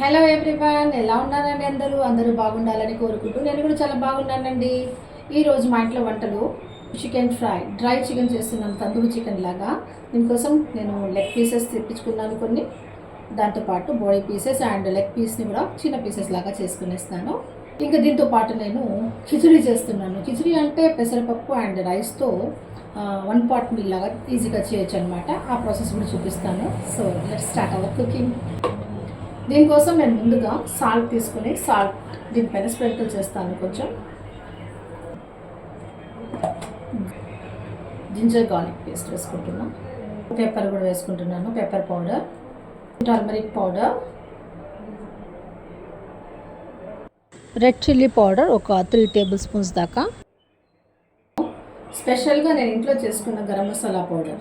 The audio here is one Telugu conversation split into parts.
హలో ఎవ్రీవన్ ఎలా ఉన్నారండి అందరూ? అందరూ బాగుండాలని కోరుకుంటూ నేను కూడా చాలా బాగున్నానండి. ఈరోజు మా ఇంట్లో వంటలు చికెన్ ఫ్రై డ్రై చికెన్ చేస్తున్నాను తందూరి చికెన్ లాగా. దీనికోసం నేను లెగ్ పీసెస్ తెప్పించుకున్నాను కొన్ని. దాంతోపాటు బాడీ పీసెస్ అండ్ లెగ్ పీస్ని కూడా చిన్న పీసెస్ లాగా చేసుకునేస్తాను. ఇంకా దీంతో పాటు నేను కిచిడి చేస్తున్నాను. కిచిడి అంటే పెసరపప్పు అండ్ రైస్తో వన్ పాట్ మీల్ లాగా ఈజీగా చేయొచ్చు అనమాట ఆ ప్రాసెస్ కూడా చూపిస్తాను. So let start our cooking దీనికోసం నేను ముందుగా సాల్ట్ తీసుకుని సాల్ట్ దీనిపైన స్ప్రింకిల్ చేస్తాను కొంచెం. జింజర్ గార్లిక్ పేస్ట్ వేసుకుంటున్నాను పెప్పర్ కూడా వేసుకుంటున్నాను pepper powder turmeric powder red chilli powder ఒక త్రీ టేబుల్ స్పూన్స్ దాకా. స్పెషల్గా నేను ఇంట్లో చేసుకున్న గరం మసాలా పౌడర్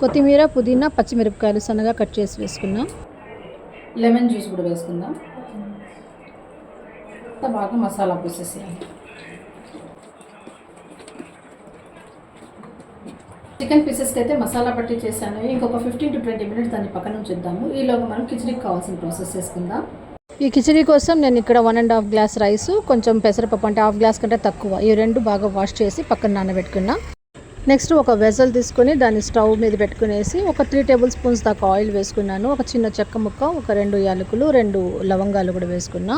కొత్తిమీర పుదీనా పచ్చిమిరపకాయలు సన్నగా కట్ చేసి వేసుకున్నాం లెమన్ జ్యూస్ కూడా వేసుకుందాం. అంతా బాగా మసాలా పూసేసేయాలి. చికెన్ పీసెస్కి అయితే మసాలా పట్టి చేశాను. ఇంకొక ఫిఫ్టీన్ టు ట్వంటీ మినిట్స్ దాన్ని పక్కన ఉంచుద్దాము. ఈలోగా మనం కిచడీకి కావాల్సిన ప్రాసెస్ చేసుకుందాం. ఈ కిచడీ కోసం నేను ఇక్కడ one and half glass rice కొంచెం పెసరపప్పు అంటే హాఫ్ గ్లాస్ కంటే తక్కువ. ఈ రెండు బాగా వాష్ చేసి పక్కన నానబెట్టుకున్నా నెక్స్ట్ ఒక వెజల్ తీసుకొని దాన్ని స్టవ్ మీద పెట్టుకునేసి ఒక త్రీ టేబుల్ స్పూన్స్ దాకా ఆయిల్ వేసుకున్నాను. ఒక చిన్న చెక్క ముక్క ఒక రెండు యాలకులు రెండు లవంగాలు కూడా వేసుకున్నా.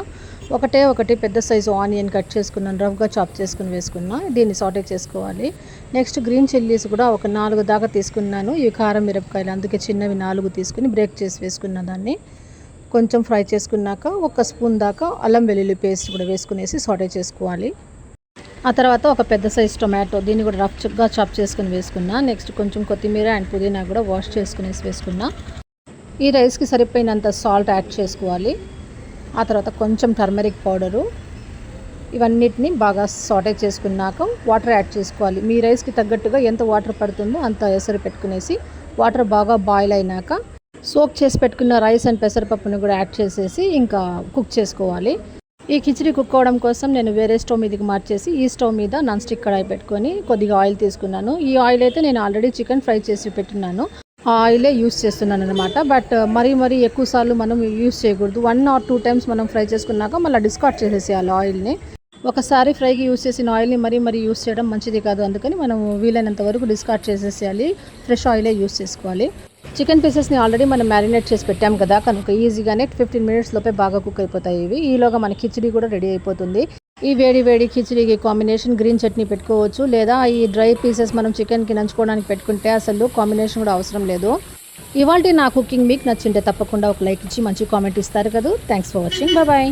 ఒకటే ఒకటి పెద్ద సైజు ఆనియన్ కట్ చేసుకున్నాను రఫ్గా చాప్ చేసుకుని వేసుకున్నా. దీన్ని సాటే చేసుకోవాలి. నెక్స్ట్ గ్రీన్ చిల్లీస్ కూడా ఒక నాలుగు దాకా తీసుకున్నాను. ఇవి కారం మిరపకాయలు అందుకే చిన్నవి నాలుగు తీసుకుని బ్రేక్ చేసి వేసుకున్న దాన్ని. కొంచెం ఫ్రై చేసుకున్నాక ఒక స్పూన్ దాకా అల్లం వెల్లుల్లి పేస్ట్ కూడా వేసుకునేసి సాటే చేసుకోవాలి. ఆ తర్వాత ఒక పెద్ద సైజ్ టొమాటో దీన్ని కూడా రఫ్గా చాప్ చేసుకుని వేసుకున్నా. నెక్స్ట్ కొంచెం కొత్తిమీర అండ్ పుదీనా కూడా వాష్ చేసుకునేసి వేసుకున్నా. ఈ రైస్కి సరిపోయినంత సాల్ట్ యాడ్ చేసుకోవాలి. ఆ తర్వాత కొంచెం టర్మరిక్ పౌడరు ఇవన్నిటిని బాగా సాటే చేసుకున్నాక వాటర్ యాడ్ చేసుకోవాలి. మీ రైస్కి తగ్గట్టుగా ఎంత వాటర్ పడుతుందో అంత ఎసరు పెట్టుకునేసి వాటర్ బాగా బాయిల్ అయినాక సోక్ చేసి పెట్టుకున్న రైస్ అండ్ పెసరపప్పుని కూడా యాడ్ చేసేసి ఇంకా కుక్ చేసుకోవాలి. ఈ కిచిడి కుక్కోవడం కోసం నేను వేరే స్టవ్ మీదకి మార్చేసి ఈ స్టవ్ మీద నాన్ స్టిక్ కడాయి పెట్టుకొని కొద్దిగా ఆయిల్ తీసుకున్నాను. ఈ ఆయిల్ అయితే నేను ఆల్రెడీ చికెన్ ఫ్రై చేసి పెట్టున్నాను. ఆ ఆయిలే యూస్ చేస్తున్నాను అనమాట బట్ మరీ మరీ ఎక్కువ సార్లు మనం యూస్ చేయకూడదు. వన్ ఆర్ టూ టైమ్స్ మనం ఫ్రై చేసుకున్నాక మళ్ళీ డిస్కార్డ్ చేసేసేయాలి ఆయిల్ని. ఒకసారి ఫ్రైకి యూస్ చేసిన ఆయిల్ని మరీ మరీ యూస్ చేయడం మంచిది కాదు. అందుకని మనం వీలైనంత వరకు డిస్కార్డ్ చేసేసేయాలి. ఫ్రెష్ ఆయిలే యూస్ చేసుకోవాలి. చికెన్ పీసెస్ని ఆల్రెడీ మనం మ్యారినేట్ చేసి పెట్టాం కదా. కనుక ఈజీగానే ఫిఫ్టీన్ మినిట్స్ లోపే బాగా కుక్ అయిపోతాయి ఇవి. ఈలోగా మన కిచిడి కూడా రెడీ అయిపోతుంది. ఈ వేడి వేడి కిచిడికి కాంబినేషన్ గ్రీన్ చట్నీ పెట్టుకోవచ్చు. లేదా ఈ డ్రై పీసెస్ మనం చికెన్కి నంచుకోవడానికి పెట్టుకుంటే అసలు కాంబినేషన్ కూడా అవసరం లేదు. ఇవాళ నా కుకింగ్ మీకు నచ్చింటే తప్పకుండా ఒక లైక్ ఇచ్చి మంచి కామెంట్ ఇస్తారు కదా. Thanks for watching bye